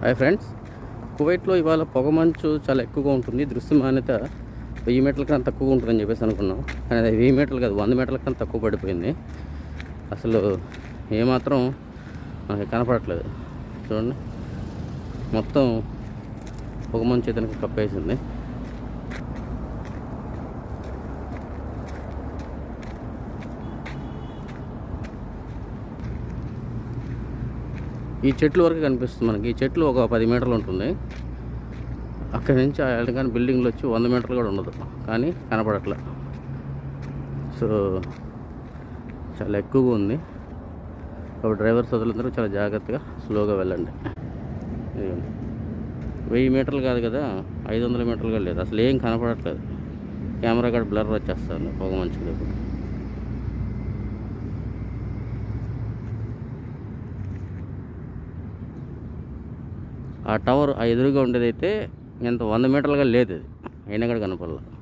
Hi friends. కువైట్లో ఇవాళ పొగమంచు చాలా ఎక్కువగా ఉంటుంది. దృశ్యమాన్యత వెయ్యి మీటర్ల కన్నా తక్కువగా ఉంటుందని చెప్పేసి అనుకున్నాం. కానీ అది వెయ్యి మీటర్లు కాదు వంద మీటర్ల కన్నా తక్కువ పడిపోయింది. అసలు ఏమాత్రం మనకి కనపడట్లేదు. చూడండి. మొత్తం పొగమంచు ఇతనికి కప్పేసింది. ఈ చెట్లు వరకు కనిపిస్తుంది మనకి. ఈ చెట్లు ఒక పది మీటర్లు ఉంటుంది. అక్కడి నుంచి ఆ ఎలగాని బిల్డింగ్లు వచ్చి వంద మీటర్లు కూడా ఉండదు. కానీ కనపడట్లే. సో చాలా ఎక్కువగా ఉంది. కాబట్టి డ్రైవర్ సోదరులందరూ చాలా జాగ్రత్తగా స్లోగా వెళ్ళండి. వెయ్యి మీటర్లు కాదు కదా ఐదు వందల మీటర్లు కూడా లేదు. అసలు ఏం కనపడట్లేదు. కెమెరా కూడా బ్లర్ వచ్చేస్తుంది పొగ మంచిగా ఆ టవర్ ఆ ఎదురుగా ఉండేదైతే ఎంత వంద మీటర్లుగా లేదు అది అయినా కూడా కనపడలేదు